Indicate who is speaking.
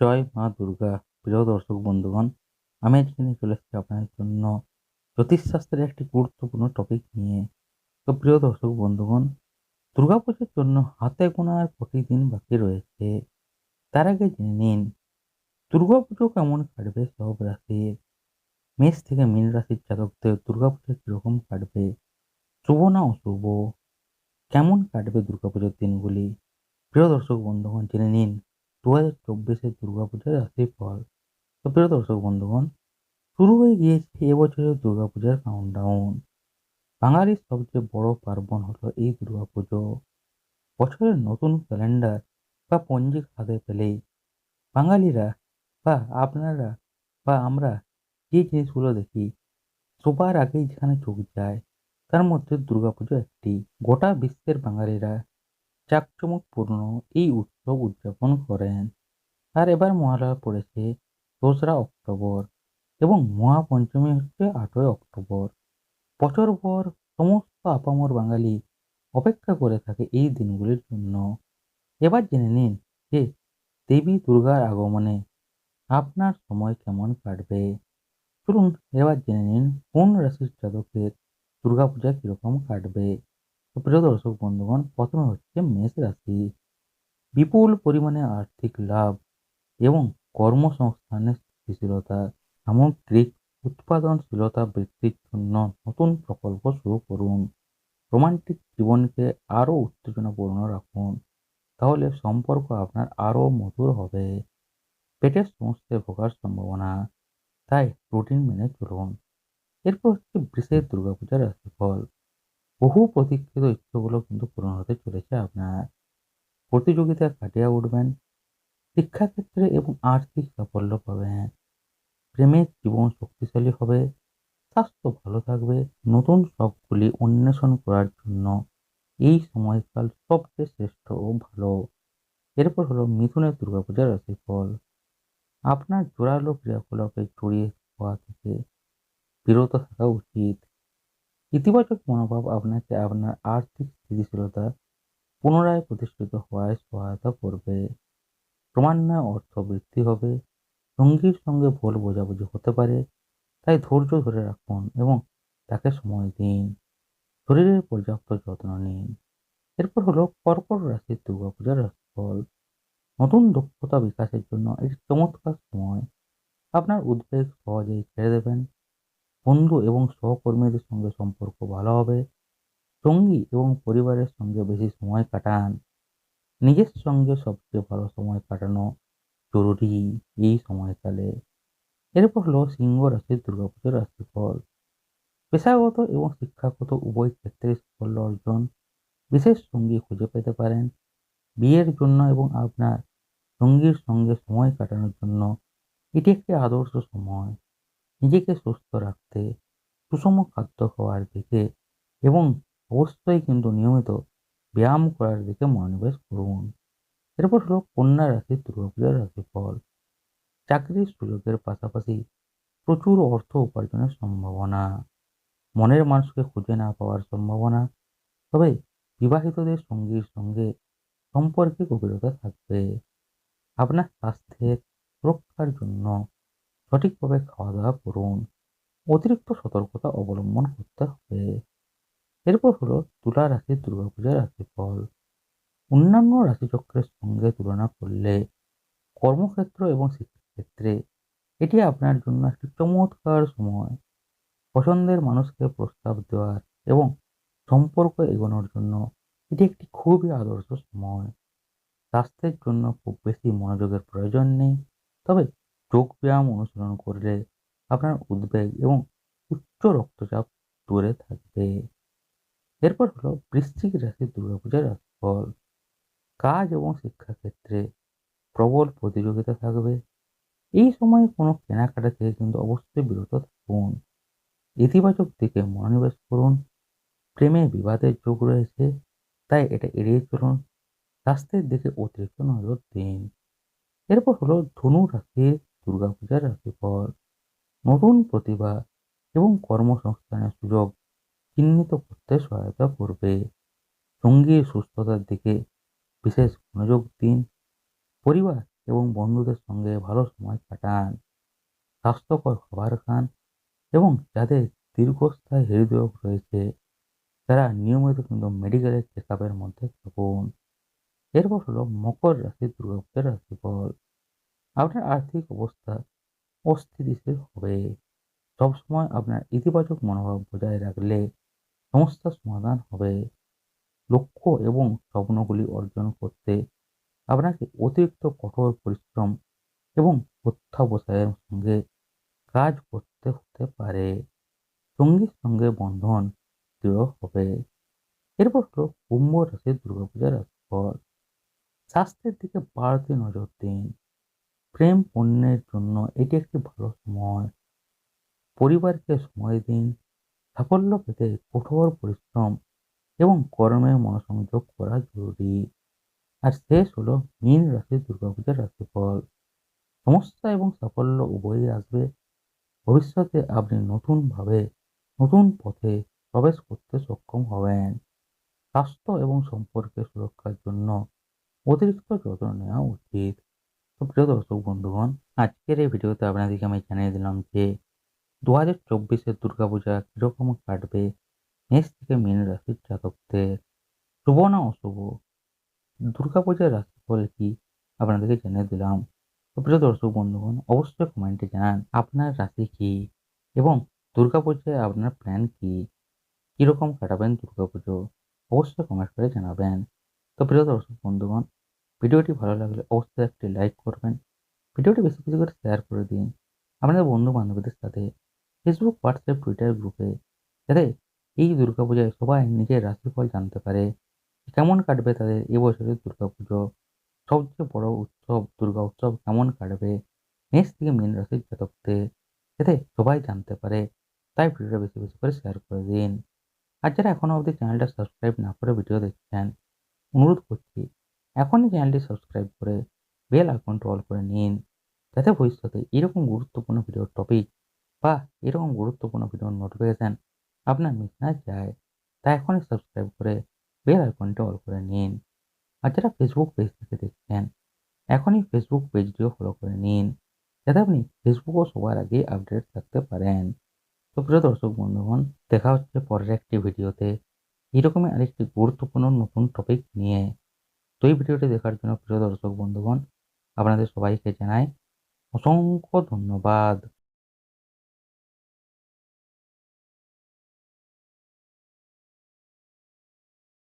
Speaker 1: জয় মা দুর্গা। প্রিয় দর্শক, বন্ধুগণ, আমি আজকে নিয়ে চলে এসেছি আপনাদের জন্য জ্যোতিষশাস্ত্রের একটি গুরুত্বপূর্ণ টপিক নিয়ে। তো প্রিয় দর্শক, বন্ধুগণ দুর্গাপুজোর জন্য হাতে গোনার কটি দিন বাকি রয়েছে। তার আগে জেনে নিন দুর্গাপুজো কেমন কাটবে সব রাশির? মেষ থেকে মীন রাশির জাতকদের দুর্গাপুজো কীরকম কাটবে? শুভ না অশুভ? কেমন কাটবে দুর্গাপুজোর দিনগুলি? প্রিয় দর্শক, বন্ধুগণ, জেনে নিন। দু হাজার চব্বিশের দুর্গাপূজার রাশিফল তো প্রিয় দর্শক, বন্ধুগণ, শুরু হয়ে গিয়েছে এবছরের দুর্গাপূজার কাউন্টডাউন বাঙালির সবচেয়ে বড় পার্বণ হলো এই দুর্গাপুজো। বছরের নতুন ক্যালেন্ডার বা পঞ্জিক হাতে পেলেই বাঙালিরা বা আপনারা বা আমরা যে জিনিসগুলো দেখি, সবার আগেই যেখানে চোখ যায়, তার মধ্যে দুর্গাপুজো একটি। গোটা বিশ্বের বাঙালিরা জাঁকজমকপূর্ণ এই উৎসব উদযাপন করেন। আর এবার মহালয়া পড়েছে দোসরা অক্টোবর এবং মহাপঞ্চমী হচ্ছে আটই অক্টোবর। বছরভর সমস্ত আপামর বাঙালি অপেক্ষা করে থাকে এই দিনগুলির জন্য। এবার জেনে নিন যে দেবী দুর্গার আগমনে আপনার সময় কেমন কাটবে। চলুন এবার জেনে নিন কোন রাশির জাতকের দুর্গাপূজা কীরকম কাটবে। প্রিয় দর্শক বন্ধুগণ, প্রথমে হচ্ছে মেষ রাশি। বিপুল পরিমাণে আর্থিক লাভ এবং কর্মসংস্থানের স্থিতিশীলতা, সামগ্রিক উৎপাদনশীলতা বৃদ্ধির জন্য নতুন প্রকল্প শুরু করুন। রোমান্টিক জীবনকে আরও উত্তেজনাপূর্ণ রাখুন। তাহলে সম্পর্ক আপনার আরও মধুর হবে। পেটের সমস্যায় ভোগার সম্ভাবনা, তাই প্রোটিন মেনে চলুন। এরপর হচ্ছে বৃষের দুর্গাপূজার রাশিফল। বহু প্রতীক্ষিত ইচ্ছেগুলো কিন্তু পূরণ হতে চলেছে আপনার। প্রতিযোগিতা কাটিয়ে উঠবেন, শিক্ষাক্ষেত্রে এবং আর্থিক সাফল্য পাবেন। প্রেমের জীবন শক্তিশালী হবে, স্বাস্থ্য ভালো থাকবে, নতুন শখগুলি অন্বেষণ করার জন্য এই সময়কাল সবচেয়ে শ্রেষ্ঠ ও ভালো। এরপর হলো মিথুনের দুর্গাপূজার রাশিফল। আপনার জোরালো ক্রিয়াকলাপে জড়িয়ে হওয়া থেকে বিরত থাকা উচিত। ইতিবাচক মনোভাব আপনাকে আপনার আর্থিক স্থিতিশীলতা পুনরায় প্রতিষ্ঠিত হওয়ায় সহায়তা করবে। ক্রমান্বয়ে অর্থ বৃদ্ধি হবে, সঙ্গীর সঙ্গে ভুল বোঝাবুঝি হতে পারে, তাই ধৈর্য ধরে রাখুন এবং তাকে সময় দিন। শরীরের পর্যাপ্ত যত্ন নিন। এরপর হলো কর্কট রাশির দুর্গাপূজার রাশিফল নতুন দক্ষতা বিকাশের জন্য একটি চমৎকার সময়। আপনার উদ্বেগ সহজেই ছেড়ে দেবেন। বন্ধু এবং সহকর্মীদের সঙ্গে সম্পর্ক ভালো হবে। সঙ্গী এবং পরিবারের সঙ্গে বেশি সময় কাটান। নিজের সঙ্গে সবচেয়ে ভালো সময় কাটানো জরুরি এই সময়কালে। এরপর হলো সিংহ রাশির দুর্গাপুজোর রাশিফল। পেশাগত এবং শিক্ষাগত উভয় ক্ষেত্রে সাফল্য অর্জন। বিশেষ সঙ্গী খুঁজে পেতে পারেন। বিয়ের জন্য এবং আপনার সঙ্গীর সঙ্গে সময় কাটানোর জন্য এটি একটি আদর্শ সময়। নিজেকে সুস্থ রাখতে, সুষম খাদ্য খাওয়ার দিকে এবং অবশ্যই কিন্তু নিয়মিত ব্যায়াম করার দিকে মনোনিবেশ করুন। এরপর হলো কন্যা রাশি, দুর্গাপূজার রাশিফল। চাকরির সুযোগের পাশাপাশি প্রচুর অর্থ উপার্জনের সম্ভাবনা। মনের মানুষকে খুঁজে না পাওয়ার সম্ভাবনা। তবে বিবাহিতদের সঙ্গীর সঙ্গে সম্পর্কে গভীরতা থাকবে। আপনার স্বাস্থ্যের সুরক্ষার জন্য সঠিকভাবে খাওয়া দাওয়া করুন। অতিরিক্ত সতর্কতা অবলম্বন করতে হবে। এরপর হলো তুলা রাশির দুর্গাপূজার রাশিফল। অন্যান্য রাশিচক্রের সঙ্গে তুলনা করলে কর্মক্ষেত্র এবং শিক্ষাক্ষেত্রে এটি আপনার জন্য একটি চমৎকার সময়। পছন্দের মানুষকে প্রস্তাব দেওয়ার এবং সম্পর্ক এগোনোর জন্য এটি একটি খুবই আদর্শ সময়। স্বাস্থ্যের জন্য খুব বেশি মনোযোগের প্রয়োজন নেই। তবে যোগব্যায়াম অনুসরণ করলে আপনার উদ্বেগ এবং উচ্চ রক্তচাপ দূরে থাকবে। এরপর হলো বৃশ্চিক রাশির দুর্গাপূজার রাশিফল কাজ এবং শিক্ষাক্ষেত্রে প্রবল প্রতিযোগিতা থাকবে। এই সময়ে কোনো কেনাকাটা থেকে কিন্তু অবশ্যই বিরত থাকুন। ইতিবাচক দিকে মনোনিবেশ করুন। প্রেমে বিবাদের যোগ রয়েছে, তাই এটা এড়িয়ে চলুন। স্বাস্থ্যের দিকে অতিরিক্ত নজর দিন। এরপর হলো ধনু রাশির দুর্গাপূজার রাশিফল নতুন প্রতিভা এবং কর্মসংস্থানের সুযোগ চিহ্নিত করতে সহায়তা করবে। সঙ্গীর সুস্থতার দিকে বিশেষ মনোযোগ দিন। পরিবার এবং বন্ধুদের সঙ্গে ভালো সময় কাটান। স্বাস্থ্যকর খাবার খান এবং যাদের দীর্ঘস্থায়ী হৃদরোগ রয়েছে, তারা নিয়মিত কিন্তু মেডিকেলের চেক আপের মধ্যে থাকুন। এরপর হলো মকর রাশি দুর্গাপূজার রাশিফল আপনার আর্থিক অবস্থা অস্থিতিশীল হবে। সবসময় আপনার ইতিবাচক মনোভাব বজায় রাখলে সমস্যার সমাধান হবে। লক্ষ্য এবং স্বপ্নগুলি অর্জন করতে আপনাকে অতিরিক্ত কঠোর পরিশ্রম এবং অধ্যাবসায়ের সঙ্গে কাজ করতে হতে পারে। সঙ্গীর সঙ্গে বন্ধন দৃঢ় হবে। এরপর হলো কুম্ভ রাশির দুর্গাপূজার রাশিফল স্বাস্থ্যের দিকে বাড়তি নজর দিন। প্রেম পণ্যের জন্য এটি একটি ভালো সময়। পরিবারকে সময় দিন, সাফল্য পেতে কঠোর পরিশ্রম এবং কর্মে মনোসংযোগ করা জরুরি। আর শেষ হলো মীন রাশির দুর্গাপূজার রাশিফল। সমস্যা এবং সাফল্য উভয়ই আসবে। ভবিষ্যতে আপনি নতুনভাবে নতুন পথে প্রবেশ করতে সক্ষম হবেন। স্বাস্থ্য এবং সম্পর্কে সুরক্ষার জন্য অতিরিক্ত যত্ন নেওয়া উচিত। তো প্রিয় দর্শক, বন্ধুগণ, আজকের এই ভিডিওতে আপনাদেরকে আমি জানিয়ে দিলাম যে দু হাজার চব্বিশের দুর্গাপূজা কীরকম কাটবে, মেষ থেকে মীন রাশির জাতকদের শুভ না অশুভ দুর্গাপূজার রাশিফল কি আপনাদেরকে জানিয়ে দিলাম। তো দর্শক, বন্ধুগণ, অবশ্যই কমেন্টে জানান আপনার রাশি কি এবং দুর্গাপূজায় আপনার প্ল্যান কি, কীরকম কাটাবেন দুর্গাপুজো, অবশ্যই কমেন্ট করে জানাবেন। তো প্রিয় দর্শক, বন্ধুগণ ভিডিওটি ভালো লাগলে অবশ্যই একটি লাইক করবেন, ভিডিওটি বেশি বেশি করে শেয়ার করে দিন। আপনাদের বন্ধু বান্ধবীদের সাথে ফেসবুক হোয়াটসঅ্যাপ টুইটার গ্রুপে যাতে এই দুর্গাপূজায় সবাই নিজের রাশিফল জানতে পারে, কেমন কাটবে তাদের এবছরের দুর্গাপুজো, সবচেয়ে বড় উৎসব, দুর্গা উৎসব কেমন কাটবে মেষ থেকে মীন রাশির জাতকদের যাতে সবাই জানতে পারে, তাই ভিডিওটা বেশি বেশি করে শেয়ার করে দিন। আর যারা এখনও অবধি চ্যানেলটা সাবস্ক্রাইব না করে ভিডিও দেখছেন, অনুরোধ করছি এখনই চ্যানেলটি সাবস্ক্রাইব করে বেল আইকনটা অল করে নিন, যাতে ভবিষ্যতে এরকম গুরুত্বপূর্ণ ভিডিওর টপিক বা এরকম গুরুত্বপূর্ণ ভিডিওর নোটিফিকেশান আপনার মিস না যায়, তা এখনই সাবস্ক্রাইব করে বেল আইকনটা অল করে নিন। আর যারা ফেসবুক পেজ থেকে দেখছেন, এখনই ফেসবুক পেজটিও ফলো করে নিন, যাতে আপনি ফেসবুকও সবার আগে আপডেট থাকতে পারেন। তো প্রিয় দর্শক বন্ধুগণ, দেখা হচ্ছে পরের একটি ভিডিওতে এরকমই আরেকটি গুরুত্বপূর্ণ নতুন টপিক নিয়ে। তো এই ভিডিওটি দেখার জন্য প্রিয় দর্শক বন্ধুগণ আপনাদের সবাইকে জানাই অসংখ্য ধন্যবাদ।